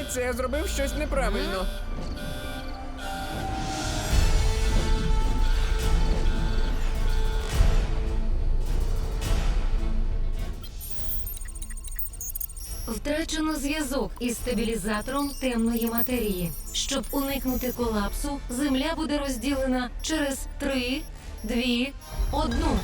Здається, я зробив щось неправильно. Втрачено зв'язок із стабілізатором темної матерії. Щоб уникнути колапсу, Земля буде розділена через три, дві, одну.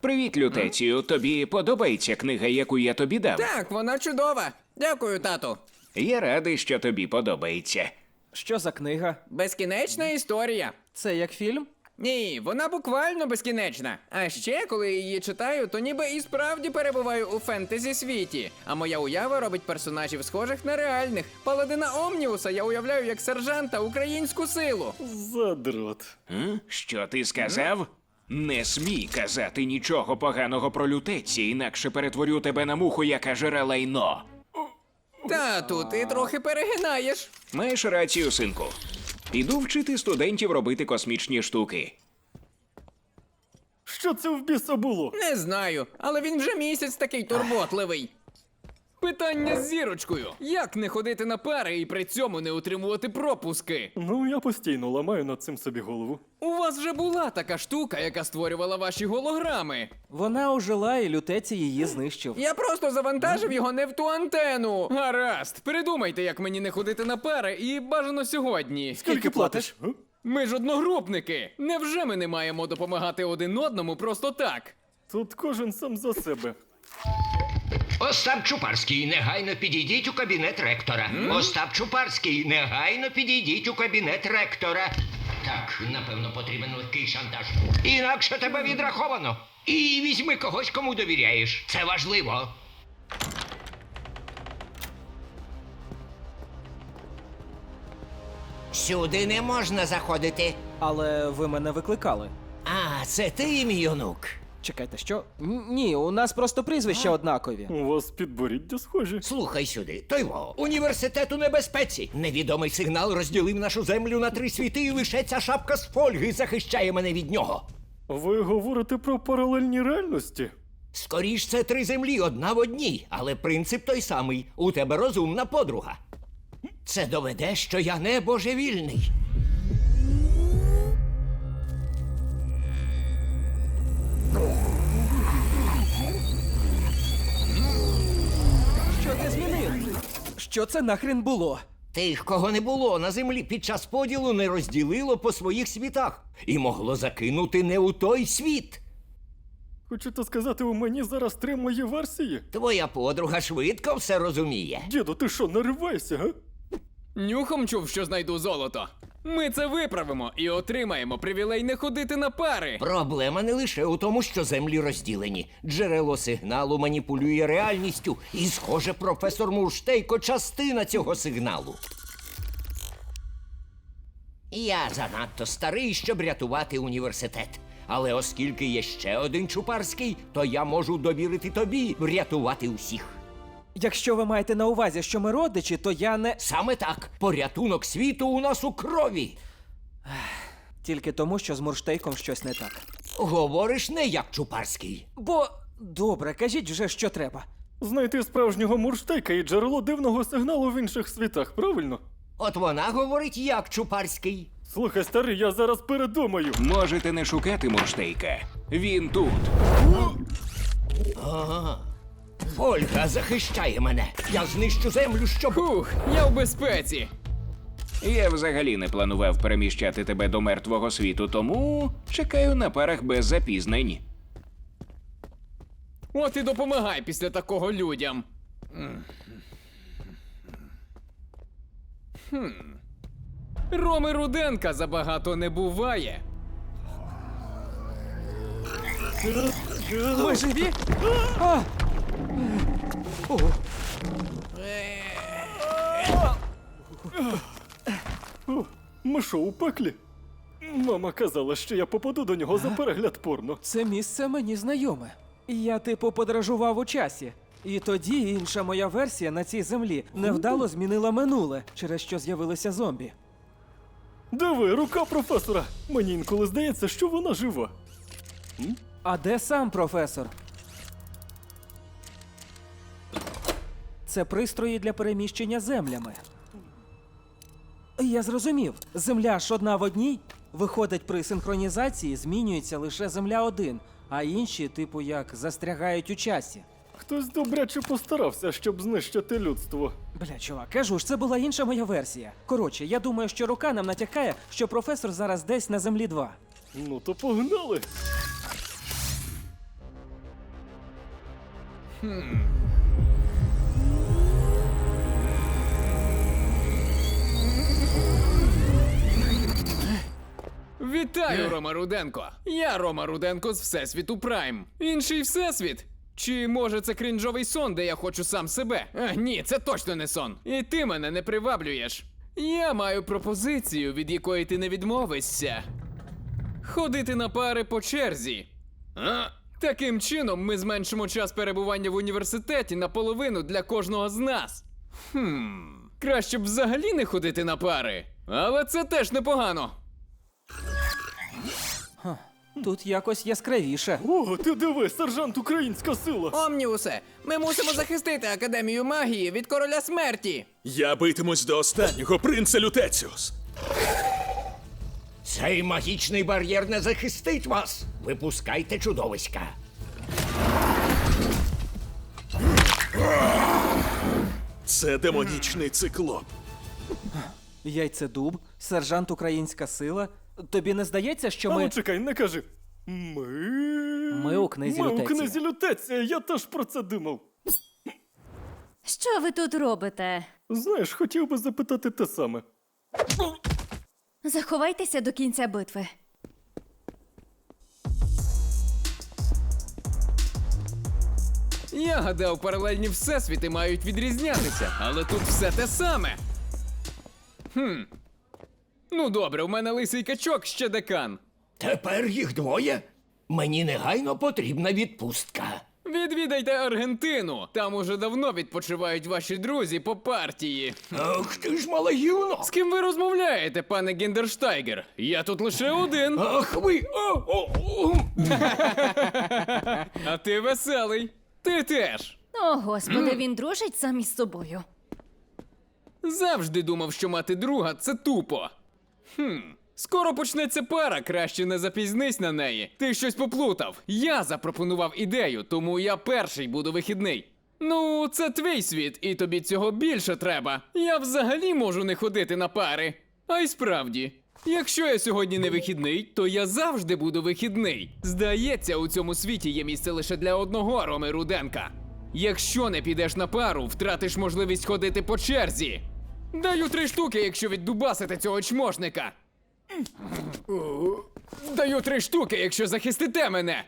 Привіт, лютецію. Тобі подобається книга, яку я тобі дав? Так, вона чудова. Дякую, тату. Я радий, що тобі подобається. Що за книга? Безкінечна історія. Це як фільм? Ні, вона буквально безкінечна. А ще, коли її читаю, то ніби і справді перебуваю у фентезі світі. А моя уява робить персонажів схожих на реальних. Паладина Омніуса я уявляю як сержанта українську силу. Задрот. М? Що ти сказав? Не смій казати нічого поганого про лютеці, інакше перетворю тебе на муху, яка жере лайно. Тату, ти трохи перегинаєш. Маєш рацію, синку. Піду вчити студентів робити космічні штуки. Що це в біса було? Не знаю, але він вже місяць такий турботливий. Питання з зірочкою: як не ходити на пари і при цьому не утримувати пропуски? Ну, я постійно ламаю над цим собі голову. У вас вже була така штука, яка створювала ваші голограми. Вона ожила і лютеці її знищив. Я просто завантажив його не в ту антену. Гаразд, придумайте, як мені не ходити на пари, і бажано сьогодні. Скільки платиш? Ми ж одногрупники. Невже ми не маємо допомагати один одному просто так? Тут кожен сам за себе. Остап Чупарський, негайно підійдіть у кабінет ректора. Остап Чупарський, негайно підійдіть у кабінет ректора. Так, напевно, потрібен легкий шантаж. Інакше тебе відраховано. І візьми когось, кому довіряєш. Це важливо. Сюди не можна заходити. Але ви мене викликали. А, це ти, мій онук. Чекайте, що? Ні, у нас просто прізвища однакові. У вас підборіддя схожі. Слухай сюди, той во. Університет у небезпеці. Невідомий сигнал розділив нашу землю на три світи, і лише ця шапка з фольги захищає мене від нього. Ви говорите про паралельні реальності? Скоріш це три землі, одна в одній, але принцип той самий. У тебе розумна подруга. Це доведе, що я не божевільний. Що ти змінив? Що це нахрен було? Тих, кого не було на землі під час поділу, не розділило по своїх світах і могло закинути не у той світ. Хочете сказати, у мені зараз три мої версії? Твоя подруга швидко все розуміє. Діду, ти що, наривайся, га? Нюхом чув, що знайду золото. Ми це виправимо і отримаємо привілей не ходити на пари. Проблема не лише у тому, що землі розділені. Джерело сигналу маніпулює реальністю, і, схоже, професор Мурштейко частина цього сигналу. Я занадто старий, щоб рятувати університет. Але оскільки є ще один чупарський, то я можу довірити тобі врятувати усіх. Якщо ви маєте на увазі, що ми родичі, то я не. Саме так, порятунок світу у нас у крові. Тільки тому, що з Мурштейком щось не так. Говориш не як чупарський. Бо добре, кажіть вже, що треба. Знайти справжнього мурштейка і джерело дивного сигналу в інших світах, правильно? От вона говорить як чупарський. Слухай, старий, я зараз передумаю. Можете не шукати Мурштейка. Він тут. Ольга захищає мене. Я знищу землю, щоб. Фух, я в безпеці. Я взагалі не планував переміщати тебе до мертвого світу, тому чекаю на парах без запізнень. От і допомагай після такого людям. Хм. Роми Руденка забагато не буває. Ви живі? А! Ми що, у пеклі? Мама казала, що я попаду до нього за перегляд порно. це місце мені знайоме. Я, типу, подорожував у часі. І тоді інша моя версія на цій землі невдало змінила минуле, через що з'явилися зомбі. Диви, рука професора. Мені інколи здається, що вона жива. А де сам професор? Це пристрої для переміщення землями. Я зрозумів. Земля ж одна в одній. Виходить, при синхронізації змінюється лише земля 1, а інші, типу, як застрягають у часі. Хтось добряче постарався, щоб знищити людство. Бля, чувак, кажу ж, це була інша моя версія. Коротше, я думаю, що рука нам натякає, що професор зараз десь на землі 2. Ну то погнали. Вітаю, Рома Руденко! Я Рома Руденко з Всесвіту Прайм. Інший всесвіт. Чи може це крінжовий сон, де я хочу сам себе? А, ні, це точно не сон. І ти мене не приваблюєш. Я маю пропозицію, від якої ти не відмовишся. Ходити на пари по черзі. А? Таким чином ми зменшимо час перебування в університеті наполовину для кожного з нас. Хм, краще б взагалі не ходити на пари. Але це теж непогано. Тут якось яскравіше. О, ти диви, сержант Українська сила. Омніусе, ми мусимо захистити Академію магії від короля смерті. Я битимусь до останнього, принце Лютеціус. Цей магічний бар'єр не захистить вас. Випускайте чудовиська. Це демонічний циклоп. Яйцедуб, сержант Українська сила. Тобі не здається, що ми. ну чекай, не кажи. Ми. Ми у книзі Ми у книзі Лютеція, я теж про це думав. Що ви тут робите? Знаєш, хотів би запитати те саме. Заховайтеся до кінця битви. Я гадав, паралельні всесвіти мають відрізнятися, але тут все те саме. Хм. Ну добре, у мене лисий качок ще декан. Тепер їх двоє. Мені негайно потрібна відпустка. Відвідайте Аргентину. Там уже давно відпочивають ваші друзі по партії. Ах ти ж мале гівно! З ким ви розмовляєте, пане Гіндерштайгер? Я тут лише один, Ах ви! О, о, о. а ти веселий. Ти теж. О, господи, він дружить сам із собою. Завжди думав, що мати друга це тупо. Хм. Скоро почнеться пара, краще не запізнись на неї. Ти щось поплутав. Я запропонував ідею, тому я перший буду вихідний. Ну, це твій світ, і тобі цього більше треба. Я взагалі можу не ходити на пари. А й справді, якщо я сьогодні не вихідний, то я завжди буду вихідний. Здається, у цьому світі є місце лише для одного Роми Руденка. Якщо не підеш на пару, втратиш можливість ходити по черзі. Даю три штуки, якщо віддубасите цього чмошника. Даю три штуки, якщо захистите мене.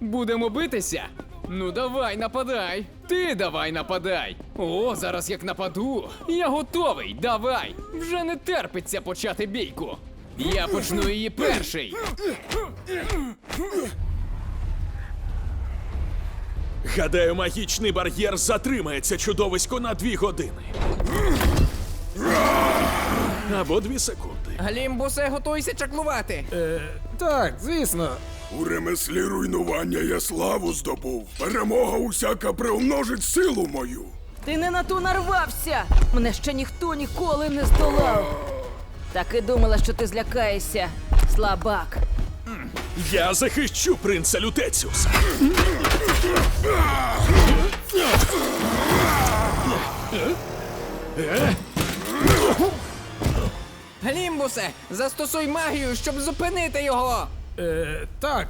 Будемо битися? Ну давай, нападай. Ти давай нападай. О, зараз як нападу. Я готовий, давай. Вже не терпиться почати бійку. Я почну її перший. Гадаю, магічний бар'єр затримається чудовисько на дві години. Або дві секунди. Глімбусе, готуйся чаклувати. Так, звісно. У ремеслі руйнування я славу здобув. Перемога усяка приумножить силу мою. Ти не на ту нарвався! Мене ще ніхто ніколи не здолав. Так і думала, що ти злякаєшся, слабак. Я захищу принца Лютеціуса. Глімбусе, застосуй магію, щоб зупинити його. Е, так.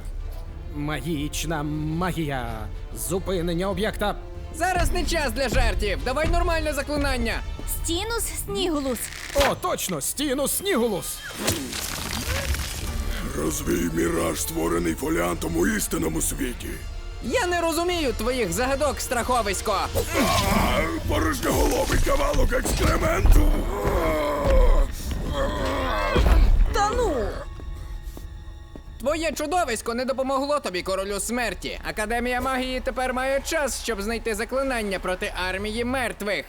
Магічна магія. Зупинення об'єкта. Зараз не час для жартів. Давай нормальне заклинання. Стінус Снігулус. О, точно, стіну снігулус. Розвій міраж, створений фоліантом у істинному світі. Я не розумію твоїх загадок, страховисько. Порожньоголовий кавалок екскременту. Твоє чудовисько не допомогло тобі королю смерті. Академія магії тепер має час, щоб знайти заклинання проти армії мертвих.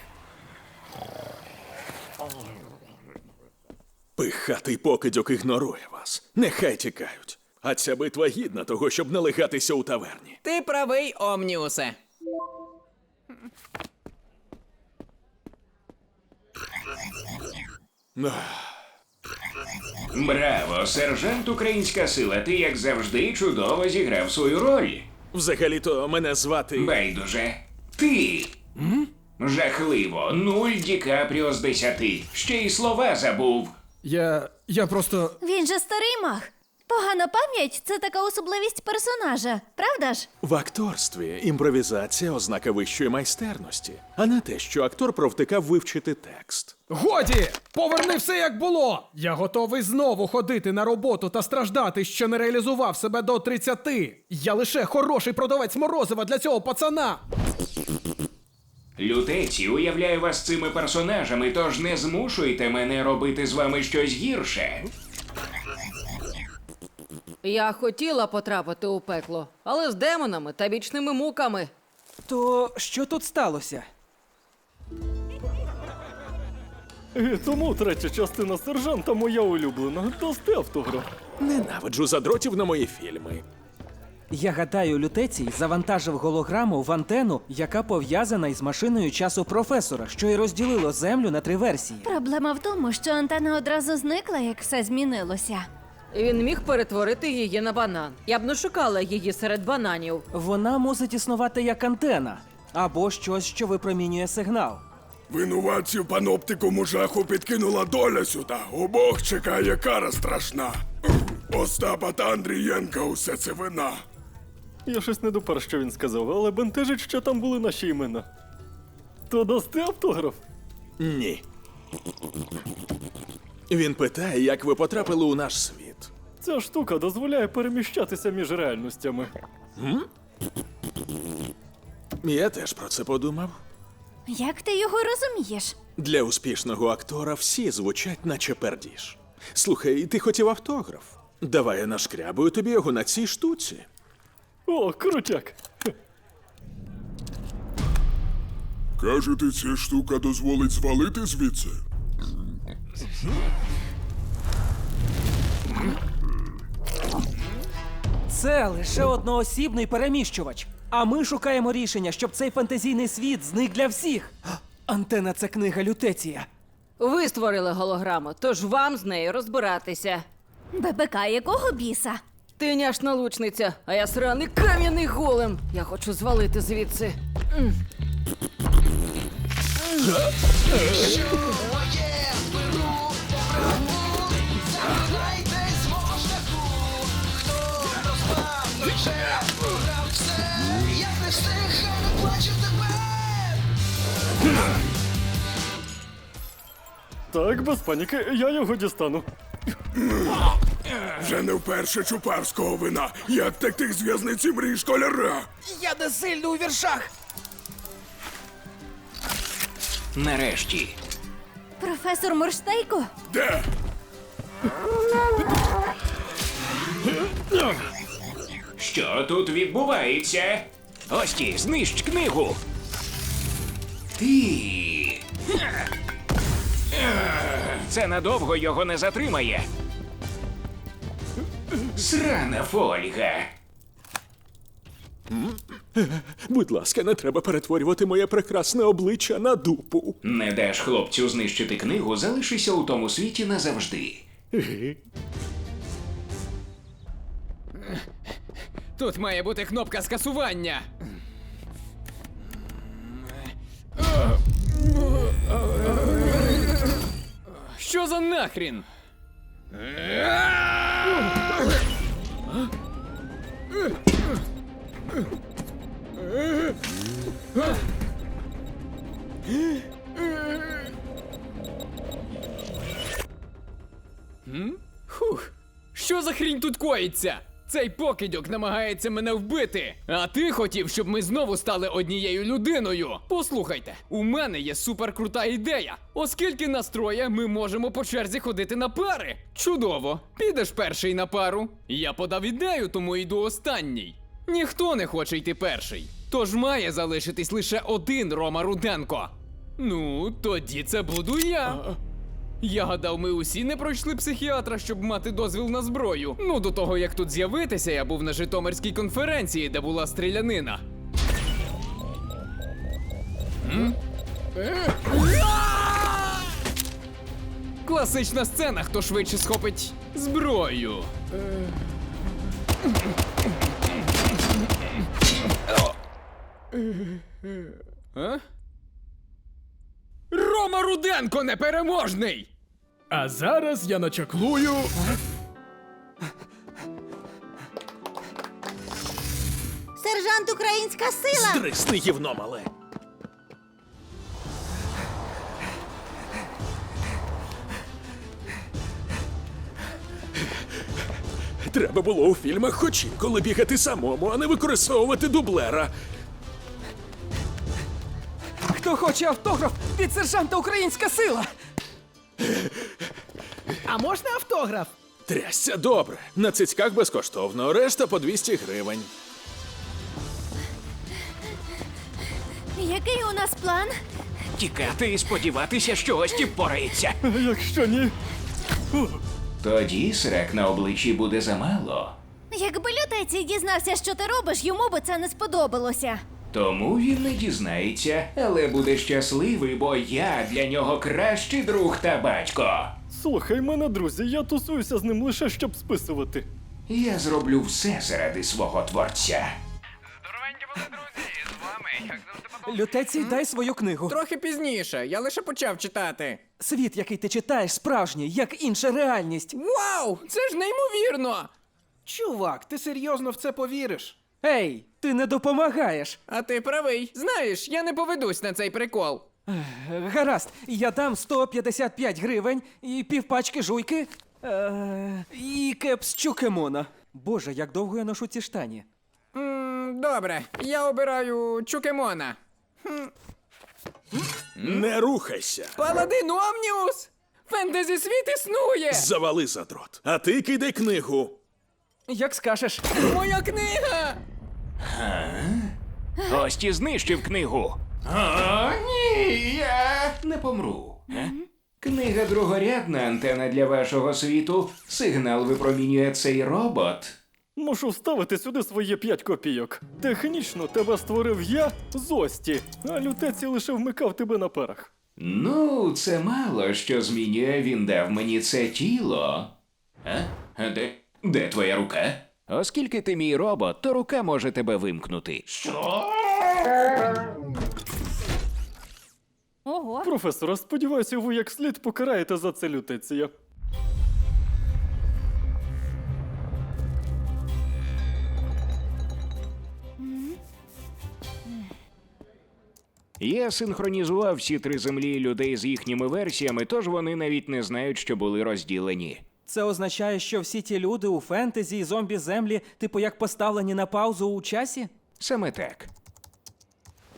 Пихатий покидьок ігнорує вас. Нехай тікають. А ця битва гідна того, щоб налегатися у таверні. Ти правий, Омніусе. Браво, сержант Українська сила. Ти, як завжди, чудово зіграв свою роль. Взагалі-то мене звати. Байдуже. Ти. Жахливо. Нуль Ді Капріо з десяти. Ще й слова забув. Я. я просто. Він же старий маг. Погана пам'ять це така особливість персонажа, правда ж? В акторстві імпровізація ознака вищої майстерності, а не те, що актор провтикав вивчити текст. Годі! Поверни все як було! Я готовий знову ходити на роботу та страждати, що не реалізував себе до 30. Я лише хороший продавець морозива для цього пацана. Лютеці, уявляю вас цими персонажами, тож не змушуйте мене робити з вами щось гірше. Я хотіла потрапити у пекло, але з демонами та вічними муками. То що тут сталося? І тому третя частина сержанта моя улюблена. Дасти автограф. Ненавиджу задротів на мої фільми. Я гадаю, лютецій завантажив голограму в антенну, яка пов'язана із машиною часу професора, що й розділило землю на три версії. Проблема в тому, що антена одразу зникла, як все змінилося. Він міг перетворити її на банан. Я б не шукала її серед бананів. Вона мусить існувати як антена або щось, що випромінює сигнал. Винуватців паноптикому жаху підкинула доля сюди. Обох чекає кара страшна. Остапа та Андрієнка усе це вина. Я щось не допер, що він сказав, але бентежить, що там були наші імена. То дасти автограф? Ні. Він питає, як ви потрапили у наш світ. Ця штука дозволяє переміщатися між реальностями. Я теж про це подумав. Як ти його розумієш? Для успішного актора всі звучать, наче пердіж. Слухай, ти хотів автограф? Давай я нашкрябую тобі його на цій штуці. О, крутяк! Кажете, ця штука дозволить звалити звідси? Це лише одноосібний переміщувач. А ми шукаємо рішення, щоб цей фантазійний світ зник для всіх. Антена це книга лютеція. Ви створили голограму, тож вам з нею розбиратися. ББК якого біса? Ти няшна лучниця, а я сраний кам'яний голем. Я хочу звалити звідси. Так, без паніки, я його дістану. Вже не вперше чупарського вина. Як втекти з в'язниці мрій школяра? Я не сильно у віршах. Нарешті. Професор Морштейко? Де? Що тут відбувається? Ості, знищ книгу. Ти. Це надовго його не затримає. Срана фольга. Будь ласка, не треба перетворювати моє прекрасне обличчя на дупу. Не даш хлопцю знищити книгу, залишися у тому світі назавжди. Тут має бути кнопка скасування. Що за нахрін? Фух, що за хрінь тут коїться? Цей покидьок намагається мене вбити. А ти хотів, щоб ми знову стали однією людиною. Послухайте, у мене є суперкрута ідея. Оскільки нас троє, ми можемо по черзі ходити на пари. Чудово, підеш перший на пару. Я подав ідею, тому йду останній. Ніхто не хоче йти перший. Тож має залишитись лише один Рома Руденко. Ну, тоді це буду я. Я гадав, ми усі не пройшли психіатра, щоб мати дозвіл на зброю. Ну, до того як тут з'явитися, я був на Житомирській конференції, де була стрілянина. Класична сцена, хто швидше схопить зброю. А? Рома Руденко непереможний! А зараз я начаклую. Сержант Українська сила! Здрисни гівно мале. Треба було у фільмах хоч інколи бігати самому, а не використовувати дублера. Хто хоче автограф від сержанта Українська сила? А можна автограф? Трясся добре. На цицьках безкоштовно, решта по 200 гривень. Який у нас план? Тікати і сподіватися, що Ості впорається. Якщо ні. Тоді срак на обличчі буде замало. Якби лютецій дізнався, що ти робиш, йому би це не сподобалося. Тому він не дізнається, але буде щасливий, бо я для нього кращий друг та батько. Слухай мене, друзі, я тусуюся з ним лише щоб списувати. Я зроблю все заради свого творця. Лютецій, дай свою книгу. Трохи пізніше, я лише почав читати. Світ, який ти читаєш, справжній, як інша реальність. Вау! Це ж неймовірно! Чувак, ти серйозно в це повіриш? Ей, ти не допомагаєш. А ти правий. Знаєш, я не поведусь на цей прикол. Гаразд, я дам 155 гривень і півпачки жуйки. Е, і кепс чукемона. Боже, як довго я ношу ці штані. М, добре, я обираю Чукемона. Не рухайся. Паладин Омніус! Фентезі світ існує! Завали задрот. А ти кидай книгу. Як скажеш. Моя книга! Ості знищив книгу. О, ні, я не помру. Е? Книга другорядна антена для вашого світу. Сигнал випромінює цей робот. Мушу вставити сюди свої 5 копійок. Технічно тебе створив я Зості, а лютеці лише вмикав тебе на парах. Ну, це мало що змінює, він дав мені це тіло. А? А де? Де твоя рука? Оскільки ти мій робот, то рука може тебе вимкнути. Що? Ого. Професора, сподіваюся, ви як слід покараєте за це лютеція. Я синхронізував всі три землі людей з їхніми версіями, тож вони навіть не знають, що були розділені. Це означає, що всі ті люди у фентезі і зомбі землі, типу як поставлені на паузу у часі? Саме так.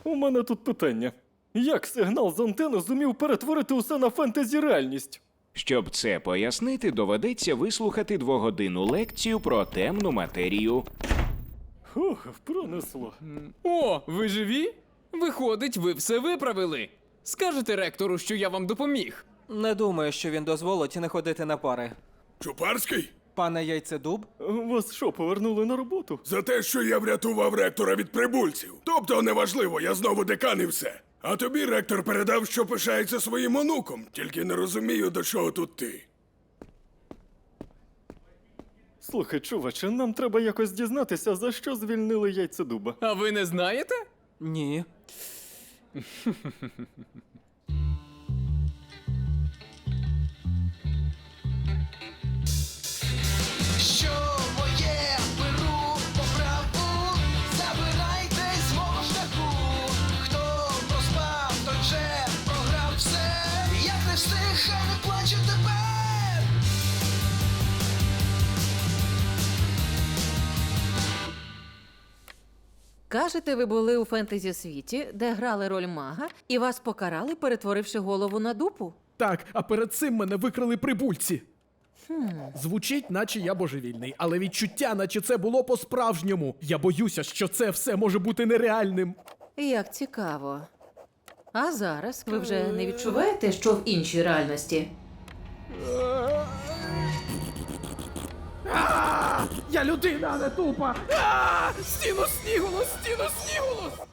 У мене тут питання. Як сигнал з антени зумів перетворити усе на фентезі реальність? Щоб це пояснити, доведеться вислухати двогодинну лекцію про темну матерію. Ох, пронесло. О, ви живі? Виходить, ви все виправили. Скажете ректору, що я вам допоміг. Не думаю, що він дозволить не ходити на пари. Чупарський? Пане яйцедуб, Вас що, повернули на роботу? За те, що я врятував ректора від прибульців. Тобто неважливо, я знову декан і все. А тобі ректор передав, що пишається своїм онуком, тільки не розумію, до чого тут ти. Слухай, чуваче, нам треба якось дізнатися, за що звільнили яйцедуба. А ви не знаєте? ні. Кажете, ви були у фентезі світі, де грали роль мага, і вас покарали, перетворивши голову на дупу? Так, а перед цим мене викрали прибульці. Звучить, наче я божевільний, але відчуття, наче це було по-справжньому. Я боюся, що це все може бути нереальним. Як цікаво. А зараз ви вже не відчуваєте, що в іншій реальності? Я людина, а не тупа! Стіну снігулу, стіну снігулу!